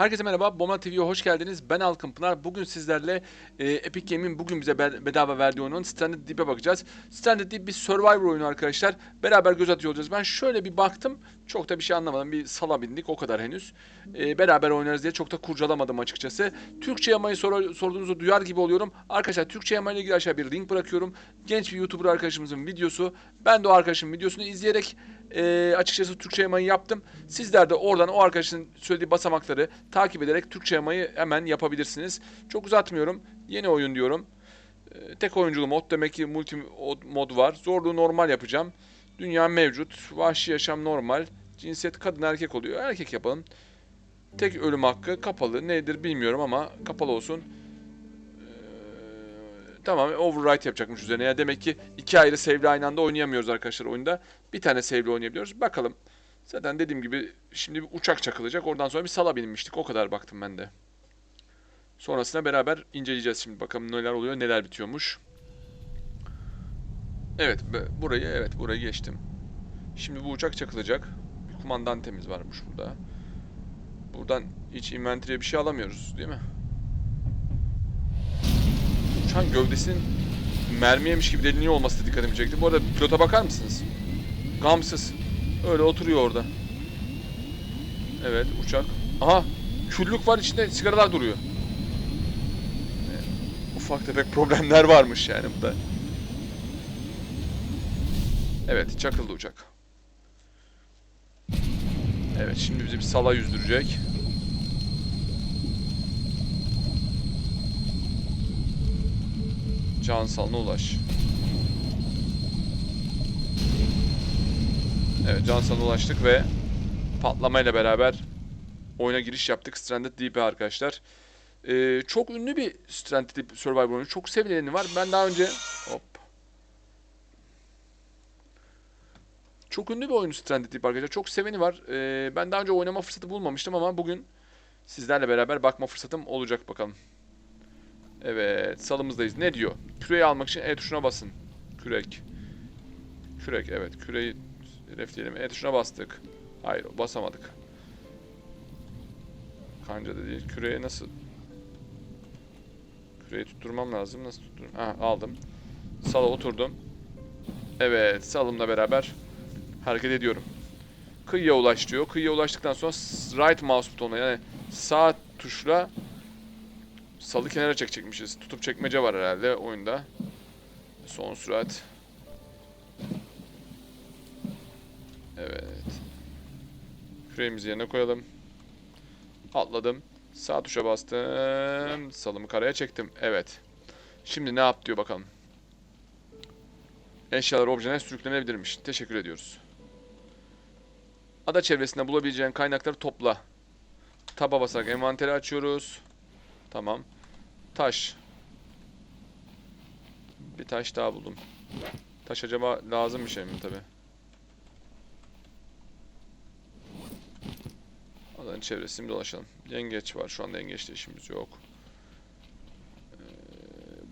Herkese merhaba, Bomba TV'ye hoş geldiniz. Ben Alkın Pınar. Bugün sizlerle e, Epic Game'in bugün bize be- bedava verdiği oyunun Stranded Deep'e bakacağız. Stranded Deep bir Survivor oyunu arkadaşlar. Beraber göz atıyor olacağız. Ben şöyle bir baktım, çok da bir şey anlamadım. Bir sala bindik, o kadar henüz. E, beraber oynarız diye çok da kurcalamadım açıkçası. Türkçe yamayı sor- sorduğunuzu duyar gibi oluyorum. Arkadaşlar Türkçe yamayla ilgili aşağı bir link bırakıyorum. Genç bir YouTuber arkadaşımızın videosu. Ben de o arkadaşımın videosunu izleyerek e, açıkçası Türkçe yamayı yaptım. Sizler de oradan o arkadaşın söylediği basamakları takip ederek Türkçe yamayı hemen yapabilirsiniz. Çok uzatmıyorum. Yeni oyun diyorum. E, tek oyunculu mod demek ki multi mod var. Zorluğu normal yapacağım. Dünya mevcut. Vahşi yaşam normal. Cinsiyet kadın erkek oluyor. Erkek yapalım. Tek ölüm hakkı kapalı. Nedir bilmiyorum ama kapalı olsun. Ee, tamam overwrite yapacakmış üzerine. Ya demek ki iki ayrı save'le aynı anda oynayamıyoruz arkadaşlar oyunda. Bir tane save'le oynayabiliyoruz. Bakalım. Zaten dediğim gibi şimdi bir uçak çakılacak. Oradan sonra bir sala binmiştik. O kadar baktım ben de. Sonrasında beraber inceleyeceğiz şimdi. Bakalım neler oluyor, neler bitiyormuş. Evet, burayı evet burayı geçtim. Şimdi bu uçak çakılacak. Bir kumandantemiz varmış burada. Buradan hiç inventory'e bir şey alamıyoruz değil mi? Uçağın gövdesinin mermiyemiş gibi deliniyor olması da dikkatimi çekti. Bu arada pilota bakar mısınız? Gamsız. Öyle oturuyor orada. Evet uçak. Aha küllük var içinde sigaralar duruyor. Ufak tefek problemler varmış yani bu. Evet çakıldı uçak. Evet şimdi bizi bir sala yüzdürecek. Can salına ulaş. Evet can salına ulaştık ve patlamayla beraber oyuna giriş yaptık. Stranded Deep'e arkadaşlar. Ee, çok ünlü bir Stranded Deep Survivor oyunu. Çok sevileni var. Ben daha önce... Hop. Çok ünlü bir oyun Stranded Deep arkadaşlar. Çok seveni var. Ee, ben daha önce oynama fırsatı bulmamıştım ama bugün sizlerle beraber bakma fırsatım olacak bakalım. Evet, salımızdayız. Ne diyor? Küreyi almak için E tuşuna basın. Kürek. Kürek, evet. Küreyi hedefleyelim. E tuşuna bastık. Hayır, basamadık. Kanca da değil. Küreye nasıl... Küreyi tutturmam lazım. Nasıl tuttururum? Ha, aldım. Sala oturdum. Evet, salımla beraber hareket ediyorum. Kıyıya ulaş diyor. Kıyıya ulaştıktan sonra right mouse butonuna yani sağ tuşla salı kenara çekecekmişiz. Tutup çekmece var herhalde oyunda. Son sürat. Evet. Küreğimizi yerine koyalım. Atladım. Sağ tuşa bastım. Salımı karaya çektim. Evet. Şimdi ne yap diyor bakalım. Eşyalar objene sürüklenebilirmiş. Teşekkür ediyoruz. Ada çevresinde bulabileceğin kaynakları topla. Taba basarak envanteri açıyoruz. Tamam. Taş. Bir taş daha buldum. Taş acaba lazım bir şey mi tabi? Adanın çevresini dolaşalım. Yengeç var. Şu anda yengeçle işimiz yok. Ee,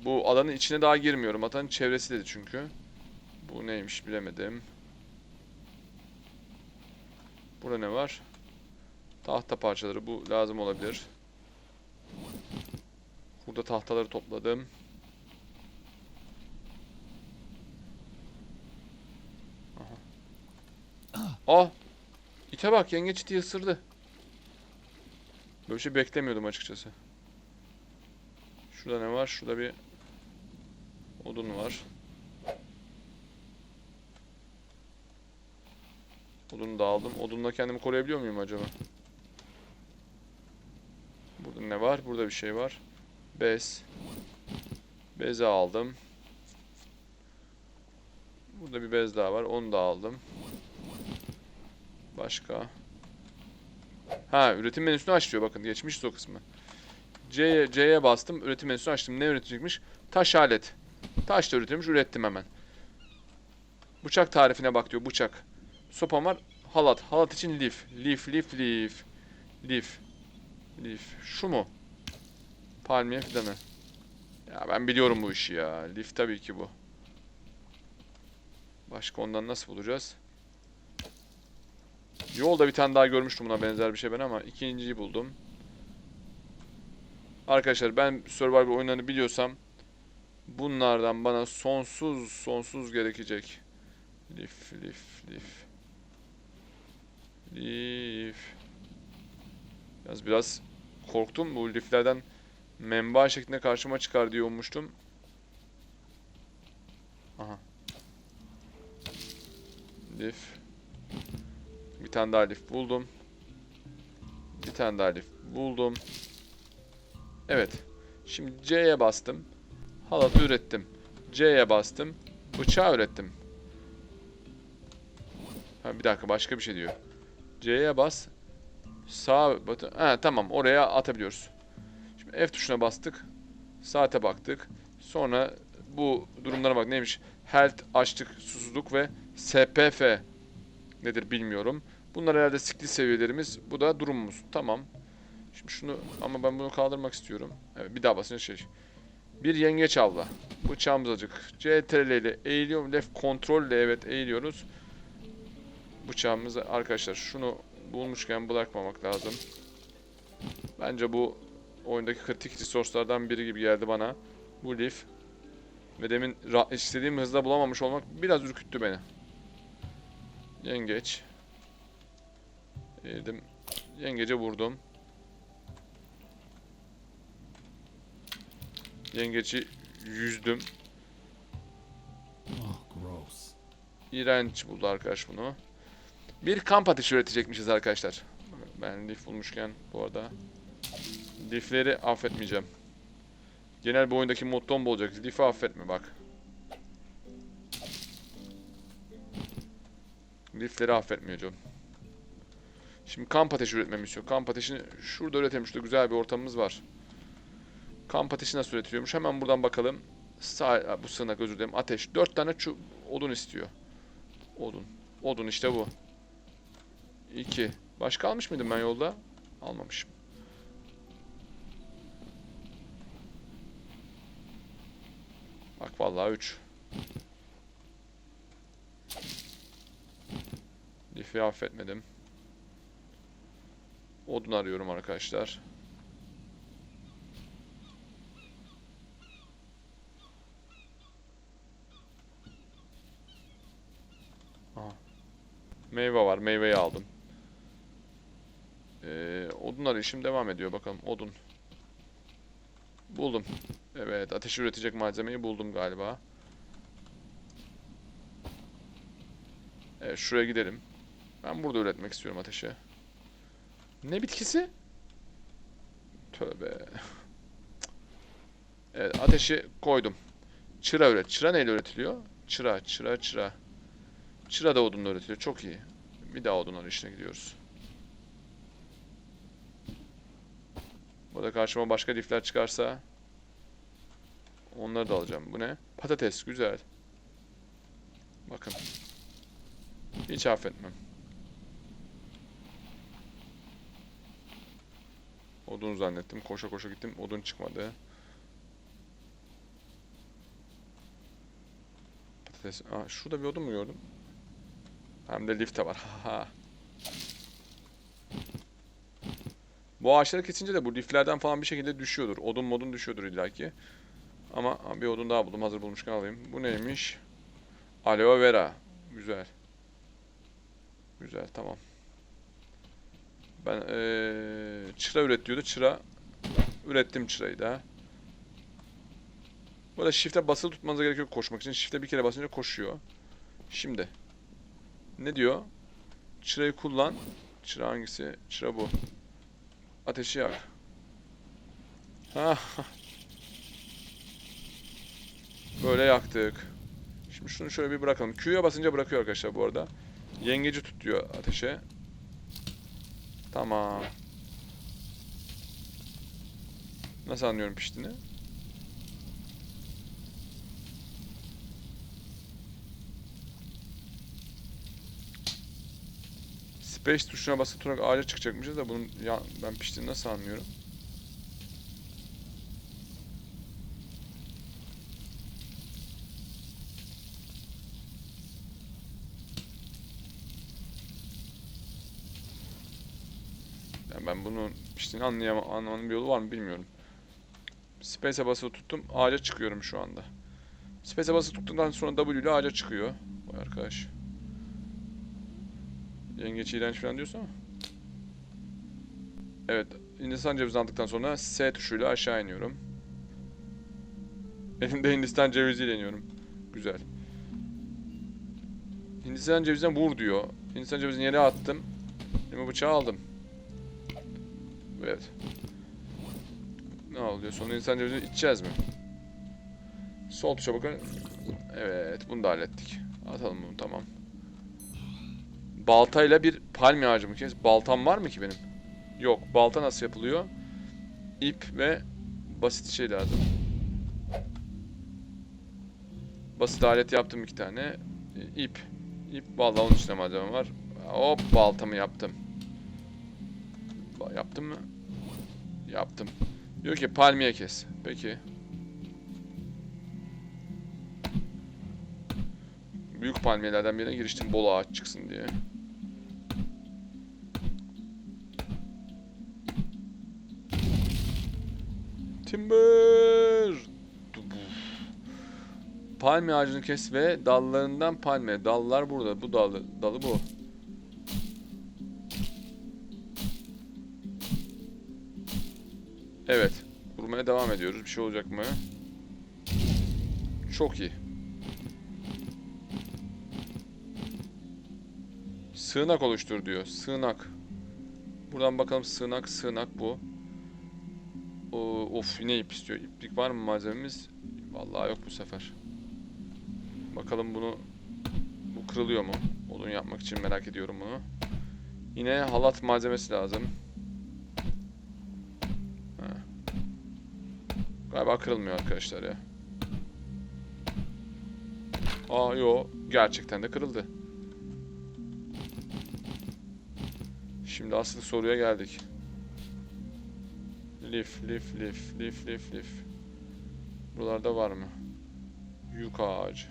bu alanın içine daha girmiyorum. Adanın çevresi dedi çünkü. Bu neymiş bilemedim. Burada ne var? Tahta parçaları. Bu lazım olabilir. Burada tahtaları topladım. Aha. Ah! İte bak yengeç iti ısırdı. Böyle bir şey beklemiyordum açıkçası. Şurada ne var? Şurada bir odun var. Odunu da aldım. Odunla kendimi koruyabiliyor muyum acaba? Burada ne var? Burada bir şey var. Bez. Bezi aldım. Burada bir bez daha var. Onu da aldım. Başka. Ha üretim menüsünü aç diyor. Bakın geçmiş o kısmı. C'ye C'ye bastım. Üretim menüsünü açtım. Ne üretecekmiş? Taş alet. Taş da üretilmiş. Ürettim hemen. Bıçak tarifine bak diyor. Bıçak. Sopam var. Halat. Halat için lif. Lif, lif, lif. Lif. Lif. Şu mu? Palmiye fidanı. Ya ben biliyorum bu işi ya. Lif tabii ki bu. Başka ondan nasıl bulacağız? Yolda bir tane daha görmüştüm buna benzer bir şey ben ama ikinciyi buldum. Arkadaşlar ben Survivor oyunlarını biliyorsam bunlardan bana sonsuz sonsuz gerekecek. Lif lif lif. Lif. Biraz biraz korktum bu liflerden menba şeklinde karşıma çıkar diye ummuştum. Aha. Lif. Bir tane daha lif buldum. Bir tane daha lif buldum. Evet. Şimdi C'ye bastım. Halatı ürettim. C'ye bastım. Bıçağı ürettim. Ha bir dakika başka bir şey diyor. C'ye bas. Sağ batı. Ha tamam oraya atabiliyoruz. Şimdi F tuşuna bastık. Saate baktık. Sonra bu durumlara bak neymiş? Health, açlık, susuzluk ve SPF nedir bilmiyorum. Bunlar herhalde skill seviyelerimiz. Bu da durumumuz. Tamam. Şimdi şunu ama ben bunu kaldırmak istiyorum. Evet bir daha basınca şey. Bir yengeç avla. Bıçağımız acık. CTRL ile eğiliyorum. Left kontrol ile evet eğiliyoruz. Bıçağımızı arkadaşlar şunu bulmuşken bırakmamak lazım. Bence bu oyundaki kritik resource'lardan biri gibi geldi bana. Bu leaf. Ve demin istediğim hızda bulamamış olmak biraz ürküttü beni. Yengeç. Eğildim. Yengece vurdum. Yengeci yüzdüm. Oh, gross. İğrenç buldu arkadaş bunu. Bir kamp ateşi üretecekmişiz arkadaşlar. Ben lif bulmuşken bu arada. Lifleri affetmeyeceğim. Genel bir oyundaki mottom bu olacak. Lifi affetme bak. Lifleri affetmeyeceğim. Şimdi kamp ateşi üretmemi istiyor. Kamp ateşini şurada üretelim. Şurada güzel bir ortamımız var. Kamp ateşi nasıl üretiliyormuş? Hemen buradan bakalım. Sağ, bu sığınak özür dilerim. Ateş. Dört tane çu- odun istiyor. Odun. Odun işte bu. 2. Başka almış mıydım ben yolda? Almamışım. Bak vallahi 3. Lifi affetmedim. Odun arıyorum arkadaşlar. Meyve var. Meyveyi aldım. Ee, odun arayışım devam ediyor. Bakalım odun. Buldum. Evet ateş üretecek malzemeyi buldum galiba. Evet şuraya gidelim. Ben burada üretmek istiyorum ateşi. Ne bitkisi? Tövbe. Evet ateşi koydum. Çıra üret. Çıra neyle üretiliyor? Çıra, çıra, çıra. Çıra da odunla üretiliyor. Çok iyi. Bir daha odun arayışına gidiyoruz. Burada karşıma başka lifler çıkarsa onları da alacağım. Bu ne? Patates. Güzel. Bakın. Hiç affetmem. Odun zannettim. Koşa koşa gittim. Odun çıkmadı. Patates. Aa, şurada bir odun mu gördüm? Hem de lifte var. Haha. Bu ağaçları kesince de bu liflerden falan bir şekilde düşüyordur. Odun modun düşüyordur illaki. Ama ha, bir odun daha buldum. Hazır bulmuşken alayım. Bu neymiş? Aloe vera. Güzel. Güzel tamam. Ben ee, çıra üret diyordu. Çıra ürettim çırayı da. Arada shift'e basılı tutmanıza gerek yok koşmak için. Shift'e bir kere basınca koşuyor. Şimdi. Ne diyor? Çırayı kullan. Çıra hangisi? Çıra bu. Ateşi yak. Ha. Böyle yaktık. Şimdi şunu şöyle bir bırakalım. Q'ya basınca bırakıyor arkadaşlar bu arada. Yengeci tut diyor ateşe. Tamam. Nasıl anlıyorum piştiğini? Space tuşuna basılı tutarak ağaca çıkacakmışız da bunun ya ben piştiğini nasıl anlıyorum? Bunun piştiğini anlayamam, anlamanın bir yolu var mı bilmiyorum. Space'e basılı tuttum. Ağaca çıkıyorum şu anda. Space'e basılı tuttuktan sonra W ile ağaca çıkıyor. Vay arkadaş. Yengeç iğrenç falan diyorsa ama. Evet. Hindistan cevizi aldıktan sonra S tuşuyla aşağı iniyorum. Elimde Hindistan ceviziyle iniyorum. Güzel. Hindistan cevizine vur diyor. Hindistan cevizini yere attım. Elime bıçağı aldım. Evet. Ne oluyor? Sonra Hindistan cevizini içeceğiz mi? Sol tuşa bakın. Evet. Bunu da hallettik. Atalım bunu tamam. Baltayla bir palmiye ağacı mı kes? Baltam var mı ki benim? Yok. Balta nasıl yapılıyor? İp ve basit şey lazım. Basit alet yaptım iki tane. İp. İp vallahi onun içinde malzeme var. Hop baltamı yaptım. Yaptım mı? Yaptım. Diyor ki palmiye kes. Peki. Büyük palmiyelerden birine giriştim bol ağaç çıksın diye. Timber. Palmiye ağacını kes ve dallarından palmiye. Dallar burada. Bu dalı, dalı bu. Ediyoruz. Bir şey olacak mı? Çok iyi. Sığınak oluştur diyor. Sığınak. Buradan bakalım sığınak sığınak bu. Of yine ip istiyor. İplik var mı malzememiz? Vallahi yok bu sefer. Bakalım bunu bu kırılıyor mu? Odun yapmak için merak ediyorum bunu. Yine halat malzemesi lazım. Galiba kırılmıyor arkadaşlar ya. Aa yo gerçekten de kırıldı. Şimdi asıl soruya geldik. Lif, lif, lif, lif, lif, lif. Buralarda var mı? Yuka ağacı.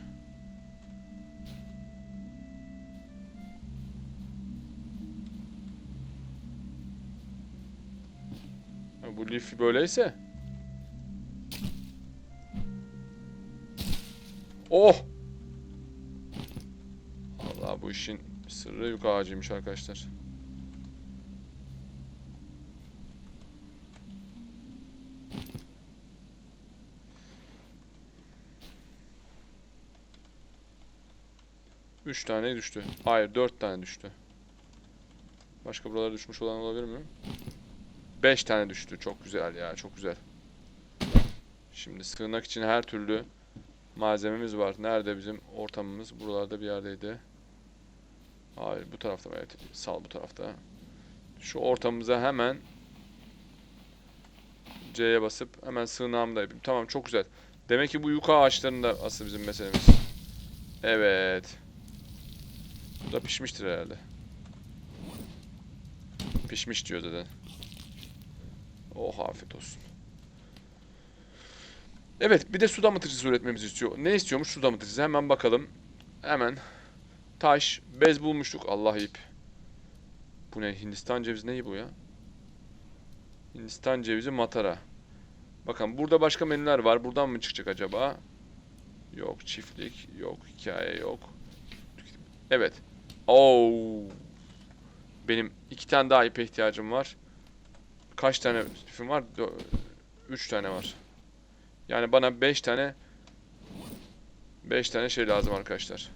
Bu lif böyleyse. Oh! Allah bu işin sırrı yuka ağacıymış arkadaşlar. Üç tane düştü. Hayır dört tane düştü. Başka buralara düşmüş olan olabilir mi? Beş tane düştü. Çok güzel ya. Çok güzel. Şimdi sığınak için her türlü malzememiz var. Nerede bizim ortamımız? Buralarda bir yerdeydi. Hayır bu tarafta? Evet. Sal bu tarafta. Şu ortamımıza hemen C'ye basıp hemen sığınağımı da yapayım. Tamam çok güzel. Demek ki bu yuka ağaçlarında asıl bizim meselemiz. Evet. Bu da pişmiştir herhalde. Pişmiş diyor zaten. Oh afiyet olsun. Evet bir de su damıtıcısı üretmemizi istiyor. Ne istiyormuş su damıtıcısı? Hemen bakalım. Hemen. Taş, bez bulmuştuk. Allah ip. Bu ne? Hindistan cevizi neyi bu ya? Hindistan cevizi matara. Bakın burada başka menüler var. Buradan mı çıkacak acaba? Yok çiftlik, yok hikaye, yok. Evet. Oo. Benim iki tane daha ipe ihtiyacım var. Kaç tane ipim var? Üç tane var. Yani bana beş tane beş tane şey lazım arkadaşlar.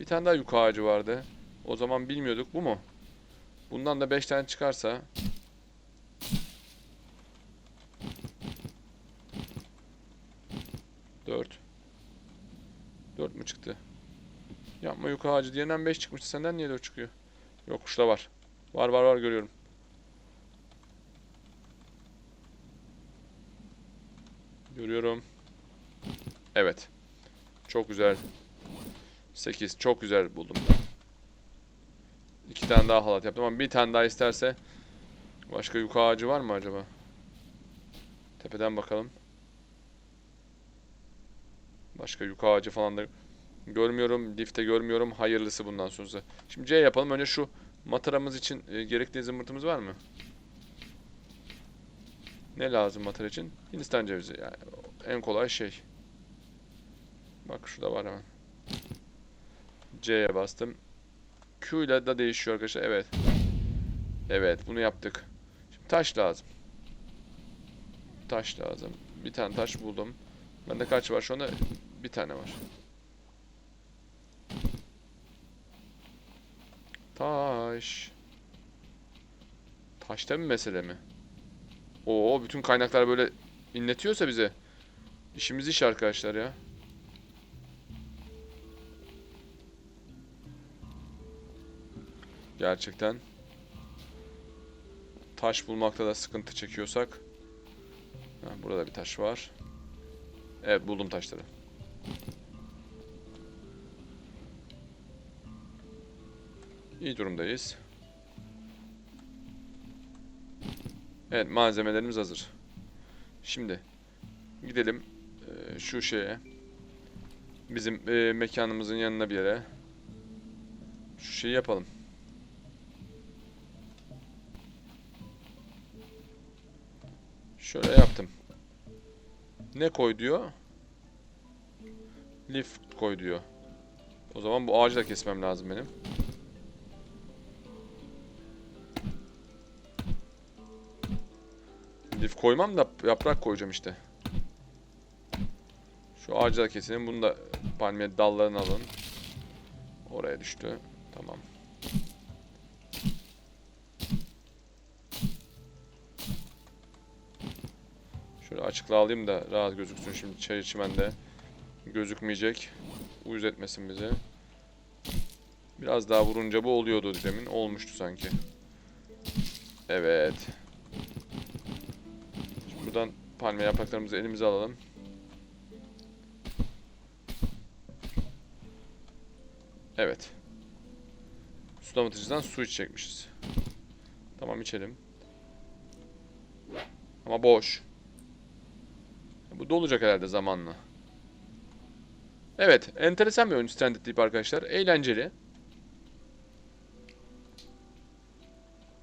Bir tane daha yuka ağacı vardı. O zaman bilmiyorduk. Bu mu? Bundan da beş tane çıkarsa Dört. Dört mü çıktı? Yapma yuka ağacı diyenden 5 çıkmıştı. Senden niye 4 çıkıyor? Yok kuşla var. Var var var görüyorum. Görüyorum. Evet. Çok güzel. 8. Çok güzel buldum. İki tane daha halat yaptım ama bir tane daha isterse başka yuka ağacı var mı acaba? Tepeden bakalım. Başka yuka ağacı falan da görmüyorum. Lifte görmüyorum. Hayırlısı bundan sonra. Şimdi C yapalım. Önce şu mataramız için e, gerekli zımbırtımız var mı? Ne lazım materyal için? Hindistan cevizi yani en kolay şey. Bak şurada var hemen. C'ye bastım. Q ile de değişiyor arkadaşlar. Evet. Evet bunu yaptık. Şimdi taş lazım. Taş lazım. Bir tane taş buldum. Bende kaç var şu anda? Bir tane var. Taş. Taşta mı mesele mi? Oo bütün kaynaklar böyle inletiyorsa bize işimiz iş arkadaşlar ya. Gerçekten taş bulmakta da sıkıntı çekiyorsak ha, burada bir taş var. Evet buldum taşları. İyi durumdayız. Evet malzemelerimiz hazır. Şimdi gidelim eee, şu şeye. Bizim eee, mekanımızın yanına bir yere. Şu şeyi yapalım. Şöyle yaptım. Ne koy diyor? Lif koy diyor. O zaman bu ağacı da kesmem lazım benim. Lif koymam da yaprak koyacağım işte. Şu ağacı da keselim. Bunu da palmiye dallarını alın. Oraya düştü. Tamam. Şöyle açıkla alayım da rahat gözüksün. Şimdi çay çimende gözükmeyecek. Uyuz etmesin bizi. Biraz daha vurunca bu oluyordu demin. Olmuştu sanki. Evet. Buradan palmiye yapraklarımızı elimize alalım. Evet. Su damıtıcıdan su içecekmişiz. Tamam içelim. Ama boş. Bu dolacak herhalde zamanla. Evet, enteresan bir oyun Stranded Deep arkadaşlar. Eğlenceli.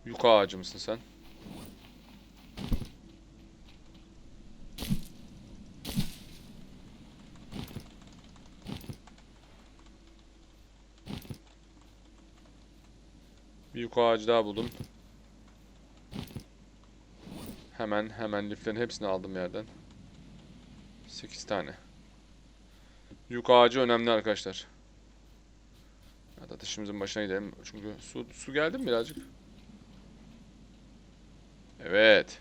Yuka ağacı mısın sen? Yuka ağacı daha buldum. Hemen hemen liflerin hepsini aldım yerden. 8 tane. Yük ağacı önemli arkadaşlar. Hadi atışımızın başına gidelim. Çünkü su, su geldi mi birazcık? Evet.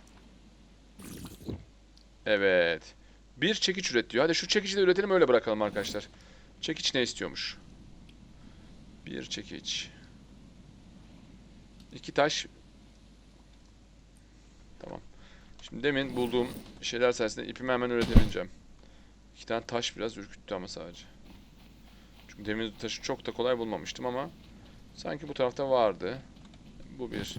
Evet. Bir çekiç üret diyor. Hadi şu çekici de üretelim öyle bırakalım arkadaşlar. Çekiç ne istiyormuş? Bir çekiç. İki taş. Tamam. Şimdi demin bulduğum şeyler sayesinde ipimi hemen üretebileceğim. İki tane taş biraz ürküttü ama sadece. Çünkü demir taşı çok da kolay bulmamıştım ama sanki bu tarafta vardı. Bu bir.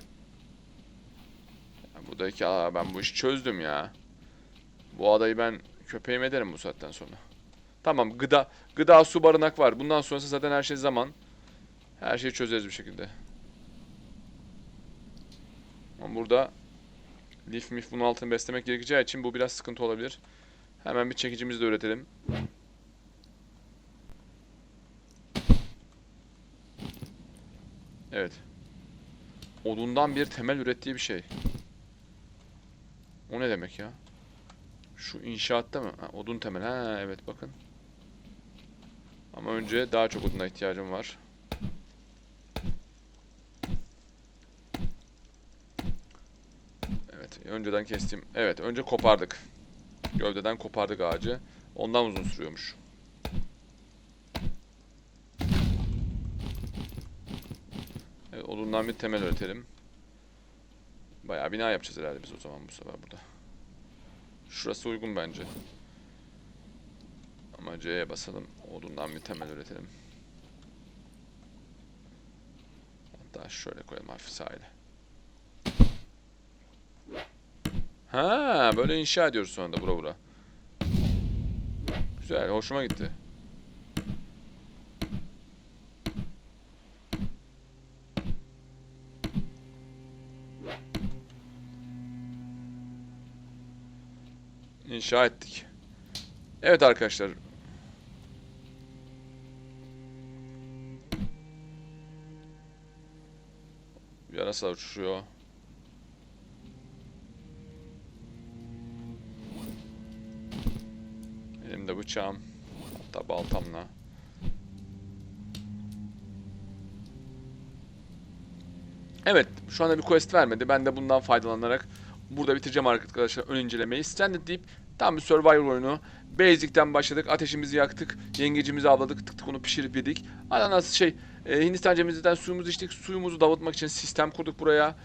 Ya bu da iki. Aa, ben bu işi çözdüm ya. Bu adayı ben köpeğim ederim bu saatten sonra. Tamam gıda, gıda su barınak var. Bundan sonrası zaten her şey zaman. Her şeyi çözeriz bir şekilde. Burada Lif mif bunun altını beslemek gerekeceği için bu biraz sıkıntı olabilir. Hemen bir çekicimizi de üretelim. Evet. Odundan bir temel ürettiği bir şey. O ne demek ya? Şu inşaatta mı? Ha, odun temel. Ha evet bakın. Ama önce daha çok oduna ihtiyacım var. Önceden kestim. Evet, önce kopardık. Gövdeden kopardık ağacı. Ondan uzun sürüyormuş. Evet, odundan bir temel üretelim. Bayağı bina yapacağız herhalde biz o zaman bu sefer burada. Şurası uygun bence. Ama C'ye basalım. Odundan bir temel üretelim. Hatta şöyle koyalım hafif sahile. Ha, böyle inşa ediyoruz sonra da bura bura. Güzel, hoşuma gitti. inşa ettik. Evet arkadaşlar. Yarasa uçuşuyor. Elimde bıçağım. Hatta baltamla. Evet, şu anda bir quest vermedi. Ben de bundan faydalanarak burada bitireceğim arkadaşlar ön incelemeyi. Stranded Deep tam bir survival oyunu. Basic'ten başladık, ateşimizi yaktık, yengecimizi avladık, tık tık onu pişirip yedik. Ananas şey, e, Hindistan cevizden suyumuzu içtik, suyumuzu davutmak için sistem kurduk buraya.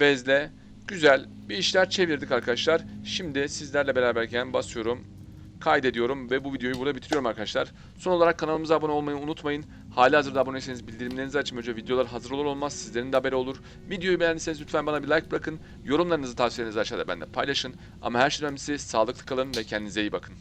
Bezle. Güzel bir işler çevirdik arkadaşlar. Şimdi sizlerle beraberken basıyorum kaydediyorum ve bu videoyu burada bitiriyorum arkadaşlar. Son olarak kanalımıza abone olmayı unutmayın. Hali hazırda aboneyseniz bildirimlerinizi açın. Önce videolar hazır olur olmaz sizlerin de haberi olur. Videoyu beğendiyseniz lütfen bana bir like bırakın. Yorumlarınızı tavsiyelerinizi aşağıda benimle paylaşın. Ama her şeyden önemlisi sağlıklı kalın ve kendinize iyi bakın.